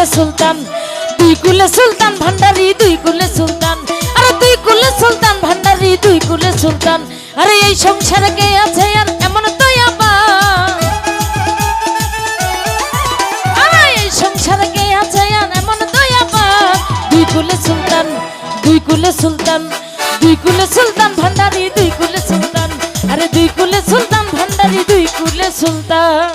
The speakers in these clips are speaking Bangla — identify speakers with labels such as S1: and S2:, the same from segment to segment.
S1: কুলে সুলতান দুই কুলে সুলতান ভান্ডারি দুই কুলে সুলতান আরে দুই কুলে সুলতান ভান্ডারি দুই কুলে সুলতান আরে এই সংসারে কে আছে আর এমন দয়াবা আরে এই সংসারে কে আছে আর এমন দয়াবা দুই কুলে সুলতান দুই কুলে সুলতান দুই কুলে সুলতান ভান্ডারি দুই কুলে সুলতান আরে দুই কুলে সুলতান ভান্ডারি দুই কুলে সুলতান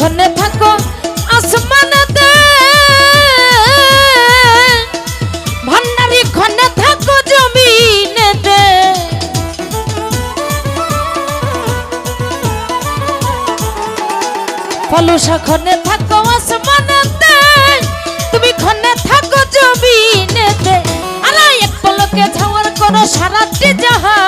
S1: খনে থাকো, আসমানেতে। ভান্ডারি খনে থাকো জমিনেতে। ফলসা খনে থাকো আসমানেতে, তুমি খনে থাকো জমিনেতে। আরে এক পলকে ঝাওয়ার করো সারাটি জাহান।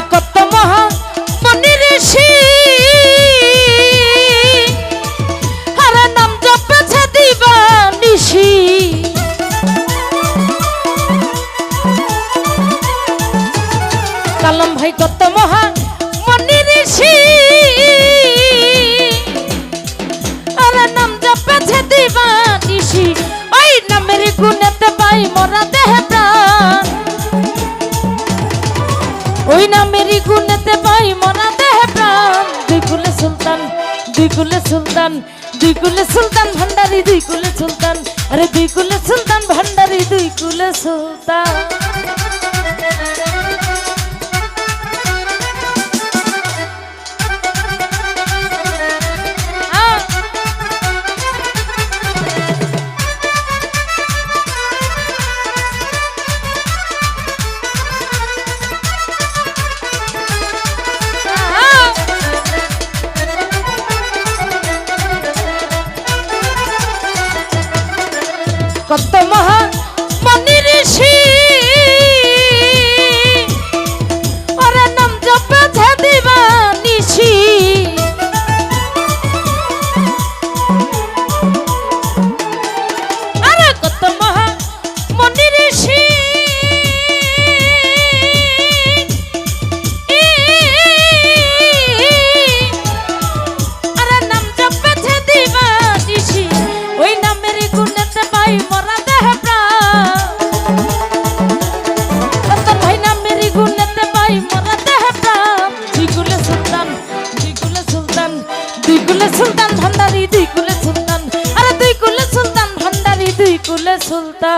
S1: আরে কত মহা মনি ঋষি। আরে নাম ভাই কত মহা মনি ঋষি। আরে নাম জপেছে দিবা নিশি ওই নামের গুণেতে পাই মরা দেহে দুই কুলে সুলতান দুই কুলে সুলতান ভান্ডারি দুই কুলে সুলতান। আরে দুই কুলে সুলতান ভান্ডারি দুই কুলে সুলতান।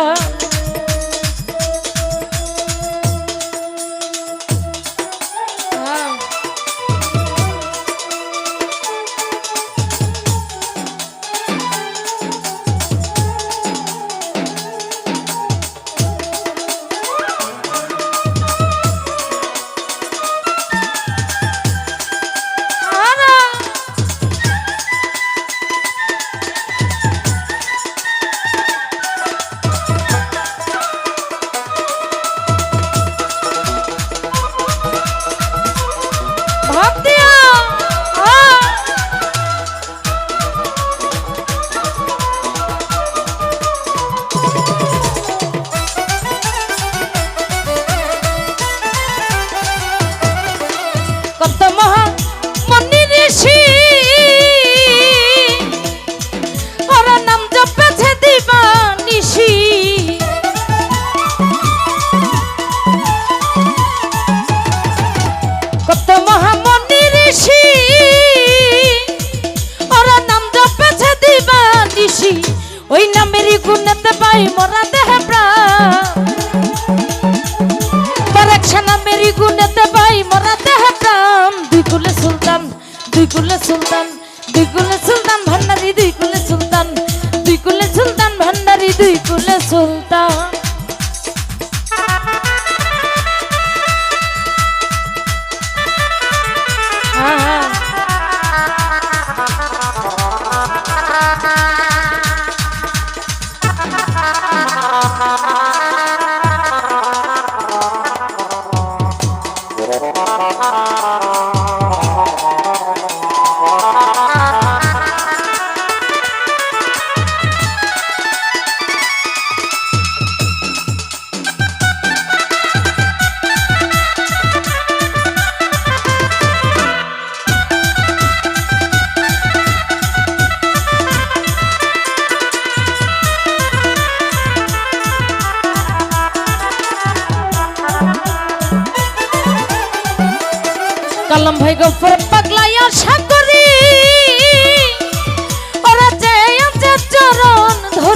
S1: সুলতান পাই, মরা দেহে প্রাণ। বারাকশানা মেরি গুনেতে পাই, মরা দেহে প্রাণ। দুই কুলে সুলতান, দুই কুলে সুলতান, দুই কুলে সুলতান, ভান্ডারি, দুই কুলে সুলতান। দুই কুলে সুলতান, ভান্ডারি, দুই কুলে সুলতান।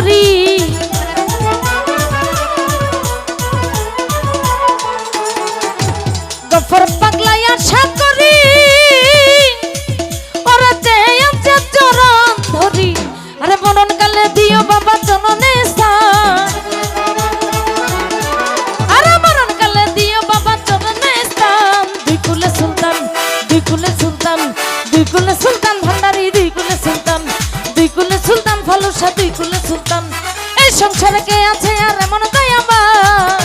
S1: ধরি গফর পাগলাইয়া সাগরি ওরা যে আছে চরণ ধরি। আরে মনন কালে দিও বাবা স্থান। আরে মরণ কালে দিও বাবা চরণে স্থান। দুই কুলে সুলতান দুই কুলে সুলতান দুই কুলে সুলতান ভান্ডারি দুই কুলে সুলতান দুই কুলে সুলতান ফালুসা দুই কুলে সুলতান। সংসারে কে আছে আর এমন দয়াবান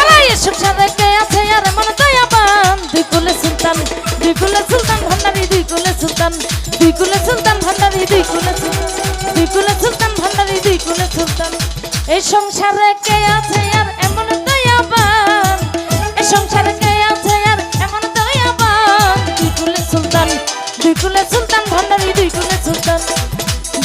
S1: আরে, এই সংসারে কে আছে আর এমন দয়াবান দুই কুলে সুলতান দুই কুলে সুলতান ভান্ডারি দুই কুলে সুলতান দুই সুলতান ভান্ডারি দুই কুলে দুই কুলে সুলতান ভান্ডারি দুই কুলে সুলতান। এই সংসারে কে আছে আর এমন দয়াবান এই সংসারে কে আছে আর এমন দয়াবান দুই কুলে সুলতান দুই কুলে